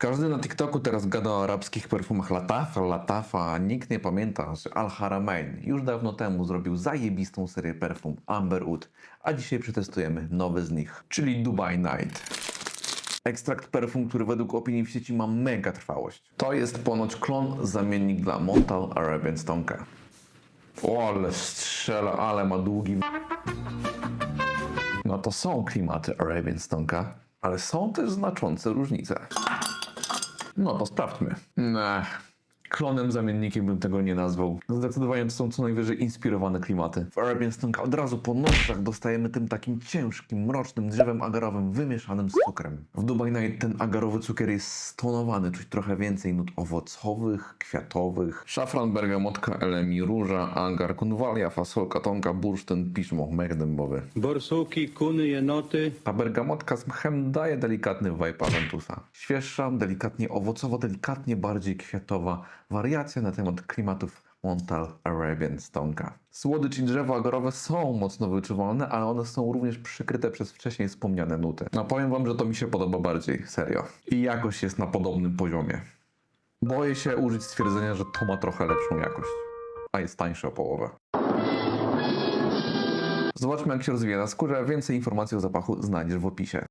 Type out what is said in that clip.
Każdy na TikToku teraz gada o arabskich perfumach Latafa, Latafa, a nikt nie pamięta, że Al Haramain już dawno temu zrobił zajebistą serię perfum Amber a dzisiaj przetestujemy nowy z nich, czyli Dubai Night. Ekstrakt perfum, który według opinii w sieci ma mega trwałość. To jest ponoć klon, zamiennik dla Montal Arabian Stonka. O, ale strzela, ale ma długi... No to są klimaty Arabian Stonka, ale są też znaczące różnice. No to sprawdźmy. Klonem, zamiennikiem bym tego nie nazwał. Zdecydowanie to są co najwyżej inspirowane klimaty. W Arabian Stonka od razu po nożach dostajemy tym takim ciężkim, mrocznym drzewem agarowym wymieszanym z cukrem. W Dubai Night ten agarowy cukier jest stonowany, czuć trochę więcej nut owocowych, kwiatowych. Szafran, bergamotka, elemi, róża, agar, kunwalia, fasolka, tonka, bursztyn, piszmo, mech dębowy. Borsuki, kuny, jenoty, A bergamotka z mchem daje delikatny vibe Aventusa. Świeższa, delikatnie owocowa, delikatnie bardziej kwiatowa. Wariacja na temat klimatów Montal Arabian Stonka. Słodycz i drzewa agorowe są mocno wyczuwalne, ale one są również przykryte przez wcześniej wspomniane nuty. No powiem wam, że to mi się podoba bardziej, serio. I jakość jest na podobnym poziomie. Boję się użyć stwierdzenia, że to ma trochę lepszą jakość, a jest tańsze o połowę. Zobaczmy jak się rozwija na skórze, więcej informacji o zapachu znajdziesz w opisie.